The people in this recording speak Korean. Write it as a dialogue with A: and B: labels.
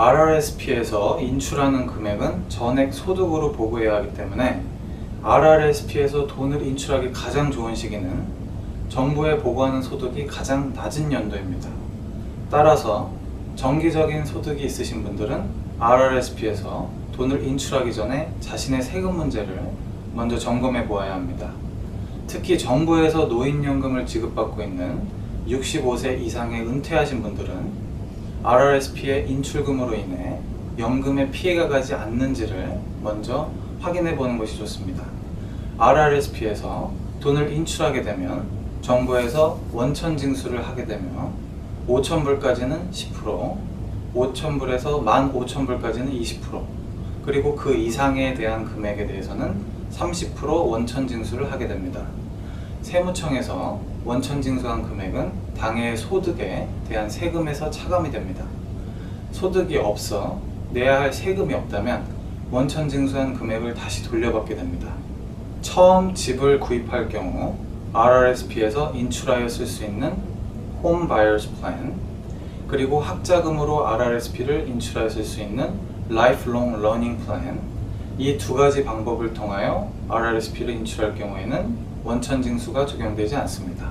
A: RRSP에서 인출하는 금액은 전액 소득으로 보고해야 하기 때문에 RRSP에서 돈을 인출하기 가장 좋은 시기는 정부에 보고하는 소득이 가장 낮은 연도입니다. 따라서 정기적인 소득이 있으신 분들은 RRSP에서 돈을 인출하기 전에 자신의 세금 문제를 먼저 점검해 보아야 합니다. 특히 정부에서 노인연금을 지급받고 있는 65세 이상의 은퇴하신 분들은 RRSP의 인출금으로 인해 연금에 피해가 가지 않는지를 먼저 확인해 보는 것이 좋습니다. RRSP에서 돈을 인출하게 되면 정부에서 원천 징수를 하게 되며 5,000불까지는 10%, 5,000불에서 15,000불까지는 20%, 그리고 그 이상에 대한 금액에 대해서는 30% 원천 징수를 하게 됩니다. 세무청에서 원천 징수한 금액은 당해의 소득에 대한 세금에서 차감이 됩니다. 소득이 없어 내야 할 세금이 없다면 원천 징수한 금액을 다시 돌려받게 됩니다. 처음 집을 구입할 경우 RRSP에서 인출하여 쓸 수 있는 Home Buyers Plan 그리고 학자금으로 RRSP를 인출하여 쓸 수 있는 Lifelong Learning Plan 이 두 가지 방법을 통하여 RRSP를 인출할 경우에는 원천 징수가 적용되지 않습니다.